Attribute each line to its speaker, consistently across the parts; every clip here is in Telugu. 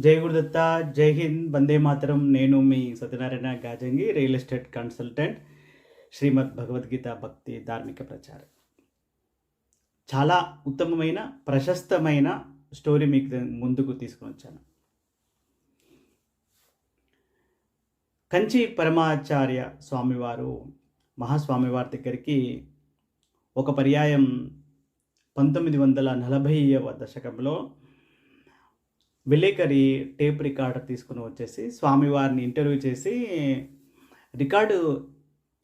Speaker 1: జై గురుదత్త జై హింద్ వందే మాతరం. నేను మీ Satyanarayana Gajangi real estate consultant Srimad Bhagavad Gita భక్తి ధార్మిక ప్రచారం. చాలా ఉత్తమమైన ప్రశస్తమైన స్టోరీ మీకు ముందుకు తీసుకుని వచ్చాను. కంచి పరమాచార్య స్వామివారు మహాస్వామివారి దగ్గరికి ఒక పర్యాయం పంతొమ్మిది వందల నలభైవ దశకంలో విలేకరి టేప్ రికార్డర్ తీసుకుని వచ్చేసి స్వామివారిని ఇంటర్వ్యూ చేసి రికార్డు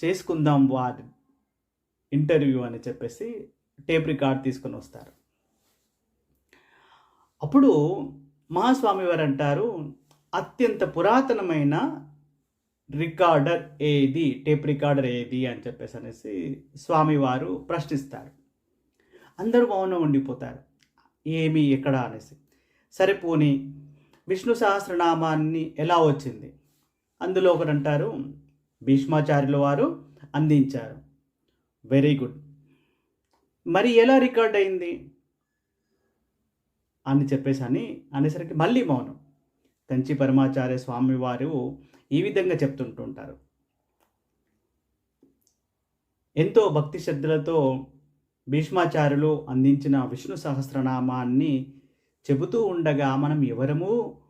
Speaker 1: చేసుకుందాం వారి ఇంటర్వ్యూ అని చెప్పేసి టేప్ రికార్డ్ తీసుకొని వస్తారు. అప్పుడు మహాస్వామి వారు అంటారు అత్యంత పురాతనమైన రికార్డర్ ఏది? టేప్ రికార్డర్ ఏది? అని చెప్పేసి అనేసి స్వామివారు ప్రశ్నిస్తారు. అందరూ మౌనం ఉండిపోతారు. ఏమి? ఎక్కడ? అనేసి. సరిపోని విష్ణు సహస్రనామాన్ని ఎలా వచ్చింది? అందులో ఒకటి అంటారు భీష్మాచార్యుల వారు అందించారు. వెరీ గుడ్ మరి ఎలా రికార్డ్ అయింది? అని చెప్పేసి అని అనేసరికి మళ్ళీ మౌనం. కంచి పరమాచార్య స్వామి వారు ఈ విధంగా చెప్తుంటుంటారు. ఎంతో భక్తి శ్రద్ధలతో భీష్మాచార్యులు అందించిన విష్ణు సహస్రనామాన్ని చెబుతూ ఉండగా మనం ఎవరము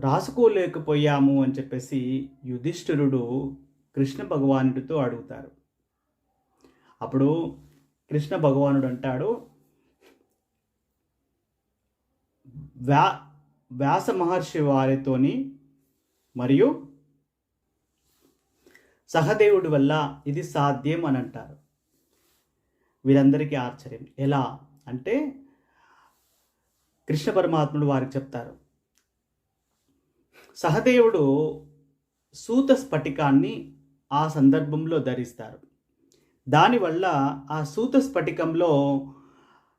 Speaker 1: రాసుకోలేకపోయాము అని చెప్పేసి యుధిష్ఠిరుడు కృష్ణ భగవానుడితో అడుగుతారు. అప్పుడు కృష్ణ భగవానుడు అంటాడు వ్యా వ్యాస మహర్షి వారితోని మరియు సహదేవుడి వల్ల ఇది సాధ్యం అని అంటారు. వీరందరికీ ఆశ్చర్యం. ఎలా? అంటే కృష్ణ పరమాత్ముడు వారికి చెప్తారు. సహదేవుడు సూత స్ఫటికాన్ని ఆ సందర్భంలో ధరిస్తారు. దానివల్ల ఆ సూత స్ఫటికంలో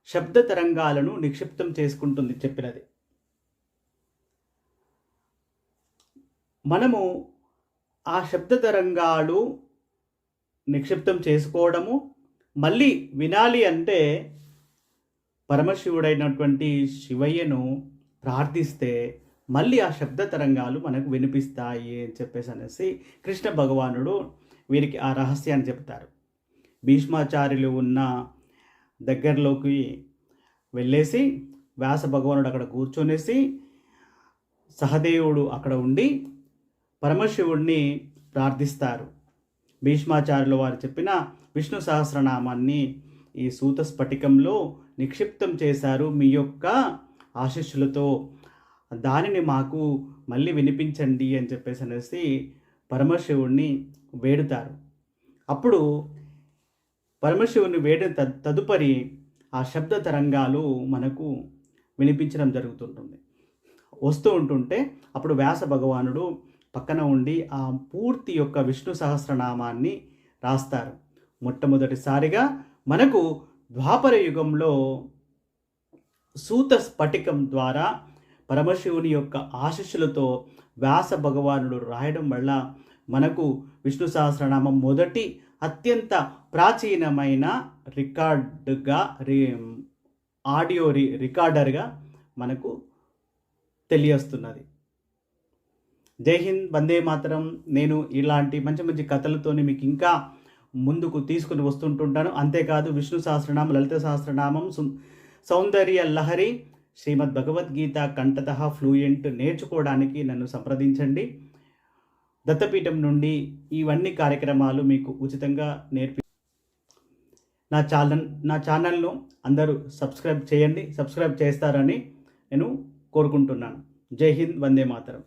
Speaker 1: శబ్ద తరంగాలను నిక్షిప్తం చేసుకుంటుంది చెప్పినది. మనము ఆ శబ్ద తరంగాలు నిక్షిప్తం చేసుకోవడము మళ్ళీ వినాలి అంటే పరమశివుడైనటువంటి శివయ్యను ప్రార్థిస్తే మళ్ళీ ఆ శబ్ద తరంగాలు మనకు వినిపిస్తాయి అని చెప్పేసి అనేసి కృష్ణ భగవానుడు వీరికి ఆ రహస్యాన్ని చెప్తారు భీష్మాచార్యులు ఉన్న దగ్గరలోకి వెళ్ళేసి వ్యాస భగవానుడు అక్కడ కూర్చొనేసి సహదేవుడు అక్కడ ఉండి పరమశివుడిని ప్రార్థిస్తారు. భీష్మాచార్యులు వారు చెప్పిన విష్ణు సహస్రనామాన్ని ఈ సూత స్ఫటికంలో నిక్షిప్తం చేశారు మీ యొక్క ఆశీస్సులతో. దానిని మాకు మళ్ళీ వినిపించండి అని చెప్పేసి అనేసి పరమశివుణ్ణి వేడుతారు. అప్పుడు పరమశివుని వేడిన త- తదుపరి ఆ శబ్ద తరంగాలు మనకు వినిపించడం జరుగుతుంటుంది. వస్తూ ఉంటుంటే అప్పుడు వ్యాస భగవానుడు పక్కన ఉండి ఆ పూర్తి యొక్క విష్ణు సహస్రనామాన్ని రాస్తారు. మొట్టమొదటిసారిగా మనకు ద్వాపర యుగంలో సూత స్ఫటికం ద్వారా పరమశివుని యొక్క ఆశీస్సులతో వ్యాస భగవానుడు రాయడం వల్ల మనకు విష్ణు సహస్రనామం మొదటి అత్యంత ప్రాచీనమైన రికార్డుగా రి ఆడియో రి రికార్డర్గా మనకు తెలియస్తున్నది. జై హింద్ వందే మాత్రం. నేను ఇలాంటి మంచి మంచి కథలతోని మీకు ఇంకా ముందుకు తీసుకుని వస్తుంటుంటాను. అంతేకాదు విష్ణు సహస్రనామం లలిత సహస్రనామం సౌందర్య లహరి శ్రీమద్ భగవద్గీత కంటత ఫ్లూయెంట్ నేర్చుకోవడానికి నన్ను సంప్రదించండి. దత్తపీఠం నుండి ఇవన్నీ కార్యక్రమాలు మీకు ఉచితంగా నేర్పి నా ఛానల్ నా ఛానల్ను అందరూ సబ్స్క్రైబ్ చేయండి. సబ్స్క్రైబ్ చేస్తారని నేను కోరుకుంటున్నాను. జై హింద్ వందే మాతరం.